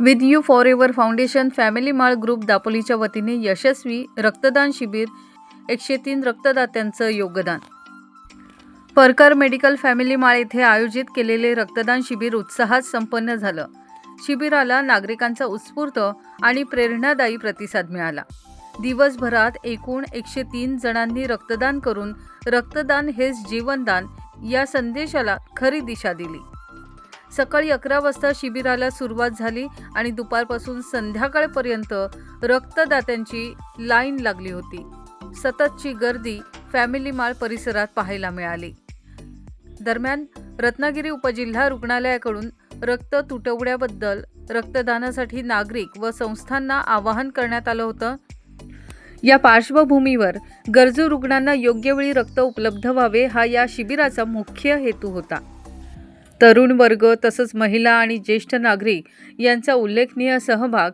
With you for ever foundation family माळ group दापोलीच्या वतीने यशस्वी रक्तदान शिबिर एकशे तीन रक्तदात्यांचं योगदान. परकर मेडिकल फॅमिली माळ येथे आयोजित केलेले रक्तदान शिबिर उत्साहात संपन्न झालं. शिबिराला नागरिकांचा उत्स्फूर्त आणि प्रेरणादायी प्रतिसाद मिळाला. दिवसभरात एकूण एकशे तीन जणांनी रक्तदान करून रक्तदान हेच जीवनदान या संदेशाला खरी दिशा दिली. सकाळी अकरा वाजता शिबिराला सुरुवात झाली आणि दुपारपासून संध्याकाळपर्यंत रक्तदात्यांची लाईन लागली होती. सततची गर्दी फॅमिली माळ परिसरात पाहायला मिळाली. दरम्यान रत्नागिरी उपजिल्हा रुग्णालयाकडून रक्त तुटवड्याबद्दल रक्तदानासाठी नागरिक व संस्थांना आवाहन करण्यात आलं होतं. या पार्श्वभूमीवर गरजू रुग्णांना योग्य वेळी रक्त उपलब्ध व्हावे हा या शिबिराचा मुख्य हेतू होता. तरुण वर्ग तसंच महिला आणि ज्येष्ठ नागरिक यांचा उल्लेखनीय सहभाग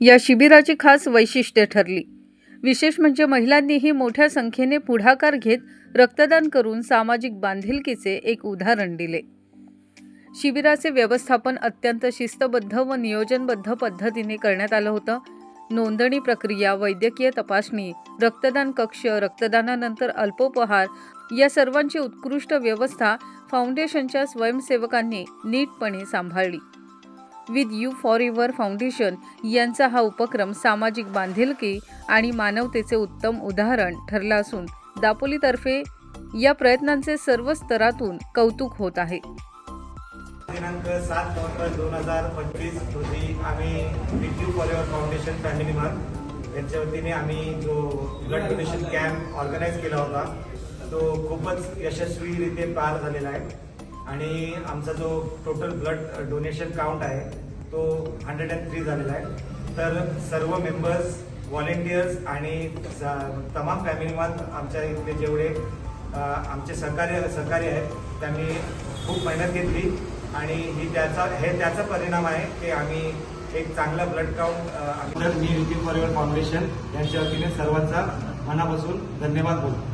या शिबिराची खास वैशिष्ट्य ठरली. विशेष म्हणजे महिलांनीही मोठ्या संख्येने पुढाकार घेत रक्तदान करून सामाजिक बांधिलकीचे एक उदाहरण दिले. शिबिराचे व्यवस्थापन अत्यंत शिस्तबद्ध व नियोजनबद्ध पद्धतीने करण्यात आलं होतं. नोंदणी प्रक्रिया वैद्यकीय तपासणी रक्तदान कक्ष रक्तदानानंतर अल्पोपहार या सर्वांची उत्कृष्ट व्यवस्था फाउंडेशनच्या स्वयंसेवकांनी नीटपणे सांभाळली. With you for your foundation यांचा हा उपक्रम सामाजिक बांधिलकी आणि मानवतेचे उत्तम उदाहरण ठरला असून दापोलीतर्फे या प्रयत्नांचे सर्व स्तरातून कौतुक होत आहे. दिनांक सात नोव्हेंबर दोन हजार पंचवीस रोजी आम्ही with you for your foundation family mark यांच्या वतीने आम्ही जो ब्लड डोनेशन कॅम्प ऑर्गनाईज केला होता तो खूपच यशस्वीरित्या पार झालेला आहे. आणि आमचा जो टोटल ब्लड डोनेशन काउंट आहे तो हंड्रेड अँड थ्री झालेला आहे. तर सर्व मेंबर्स व्हॉलेंटियर्स आणि तमाम फॅमिली आमच्या इथले जेवढे आमचे सहकार्य सहकारी आहेत त्यांनी खूप मेहनत घेतली. आणि ही त्याचा हे त्याचा परिणाम आहे की आम्ही एक चांगला blood count me with you for your foundation यांच्या वतीने सर्वांचा मनापासून धन्यवाद बोलतो.